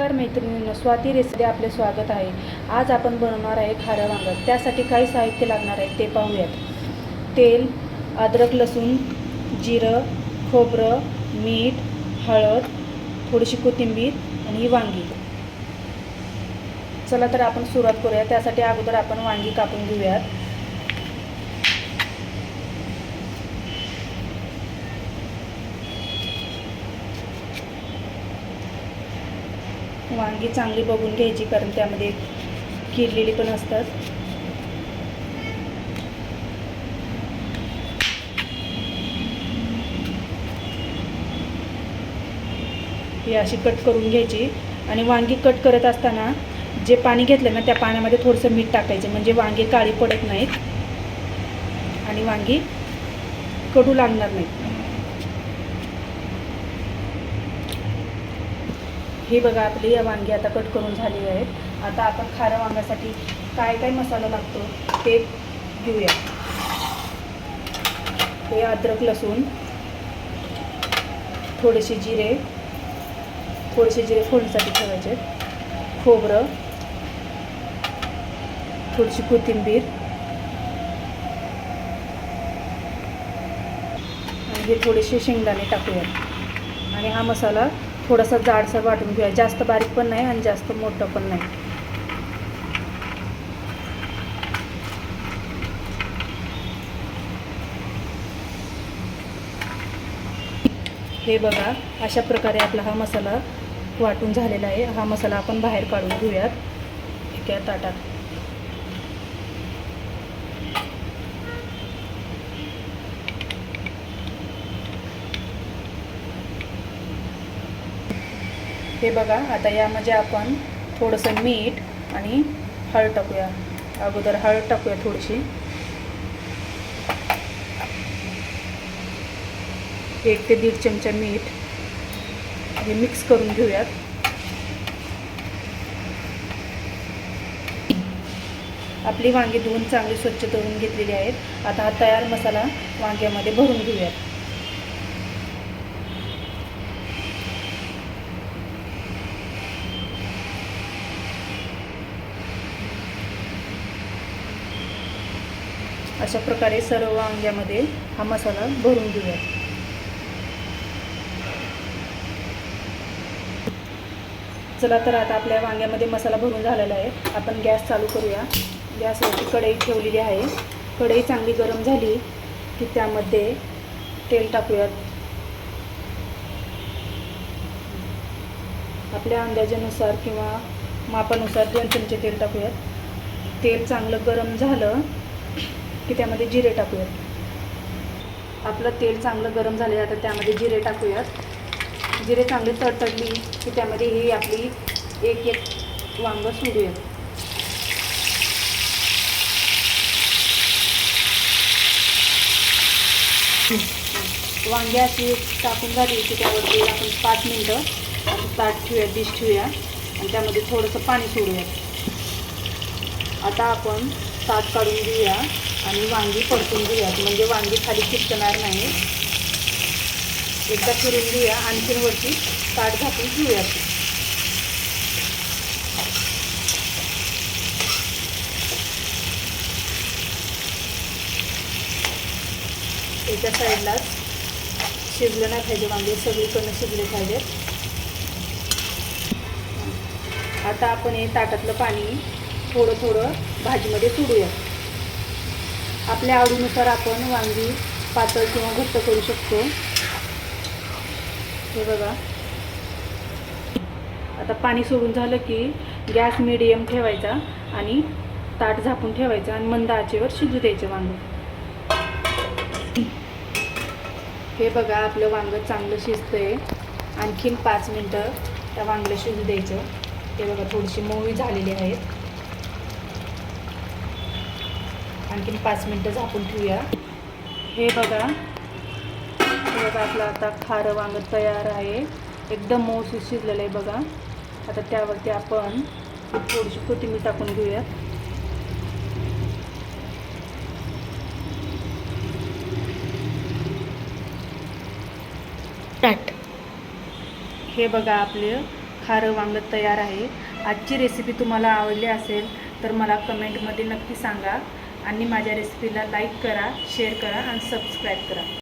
नमस्कार मैत्रिणींनो स्वाती रेसिपी आपले स्वागत आहे. आज आपण बनवणार आहे खारं वांगं. त्यासाठी काही साहित्य लागणार आहे ते पाहूयात. तेल अद्रक लसूण जिरं खोबरं मीठ हळद थोडीशी कोथिंबीर आणि ही वांगी. चला तर आपण सुरुवात करूया. त्यासाठी अगोदर आपण वांगी कापून घेऊयात. वांगी चांगली बघून घ्यायची कारण त्यामध्ये किरलेली पण असतात. ही अशी कट करून घ्यायची. आणि वांगी कट करत असताना जे पाणी घेतलं ना त्या पाण्यामध्ये थोडंसं मीठ टाकायचं म्हणजे वांगी काळी पडत नाहीत. आणि वांगी कडू लागणार नाहीत. ही बघा आपली या वांगी आता कट करून झाली आहेत. आता आपण खाऱ्या वांग्यासाठी काय काय मसाला लागतो ते घेऊया. हे अद्रक लसूण थोडेसे जिरे थोडेसे जिरे फोडणीसाठी ठेवायचे. खोबरं थोडीशी कोथिंबीर आणि हे थोडेसे शेंगदाणे टाकूयात आणि हा मसाला थोडासा जाडसर वाटून घेऊया. जास्त बारीक पण नाही आणि जास्त मोठं पण नाही. हे बघा अशा प्रकारे आपला हा मसाला वाटून झालेला आहे. हा मसाला आपण बाहेर काढून घेऊयात. एका ताटात. हे बघा आता यामध्ये म्हणजे आपण थोडंसं मीठ आणि हळद टाकूया. अगोदर हळद टाकूया थोडीशी. एक ते दीड चमचा मीठ हे मिक्स करून घेऊयात. आपली वांगी धुवून चांगली स्वच्छ करून घेतलेली आहेत. आता हा तयार मसाला वांग्यामध्ये भरून घेऊयात. अशा प्रकारे सर्व वांग्यामध्ये हा मसाला भरून घेऊया. चला तर आता आपल्या वांग्यामध्ये मसाला भरून झालेला आहे. आपण गॅस चालू करूया. गॅसवरती कढई ठेवलेली आहे. कढई चांगली गरम झाली की त्यामध्ये तेल टाकूयात. आपल्या अंदाजानुसार किंवा मापानुसार दोन चमचे तेल टाकूयात. तेल चांगलं गरम झालं की त्यामध्ये जिरे टाकूयात. आपलं तेल चांगलं गरम झाले आता त्यामध्ये जिरे टाकूयात. जिरे चांगले तडतडली की त्यामध्ये ही आपली एक एक वांगं सोडूयात. वांगी अशी टाकून झाली की त्यावरती आपण पाच मिनटं असं ताट ठेवूया डिश ठेवूया. आणि त्यामध्ये थोडंसं पाणी सोडूया आता आपण ताट काढून घेऊया. आणि वांगी परतून घेऊयात म्हणजे वांगी खाली चिकटणार नाही. एकदा फिरून घेऊया. आणखीन वरती ताट घातून घेऊयात एका साईडलाच शिजलं नाही पाहिजे वांगे सगळीकडनं शिजले पाहिजेत आता आपण हे ताटातलं पाणी थोडं थोडं भाजीमध्ये सोडूया आपल्या आवडीनुसार आपण वांगी पातळ किंवा घट्ट करू शकतो. हे बघा. आता पाणी सोडून झालं की गॅस मिडियम ठेवायचा आणि ताट झाकून ठेवायचं आणि मंद आचेवर शिजू द्यायचं वांगं. हे बघा आपलं वांगं चांगलं शिजतंय. आणखीन पाच मिनटं त्या वांगलं शिजू द्यायचं. हे बघा थोडीशी मोळी झालेली आहेत. आणखीन पाच मिनटं झाकून ठेवूया. हे बघा. हे बघा आपलं आता खारं वांगं तयार आहे. एकदम मऊसूत शिजलेलं आहे बघा. आता त्यावरती आपण थोडीशी कोथिंबीर टाकून घेऊया ताट हे बघा आपले खारं वांगं तयार आहे. आजची रेसिपी तुम्हाला आवडली असेल तर मला कमेंटमध्ये नक्की सांगा. आणि माझ्या रेसिपीला लाईक करा शेअर करा आणि सबस्क्राईब करा.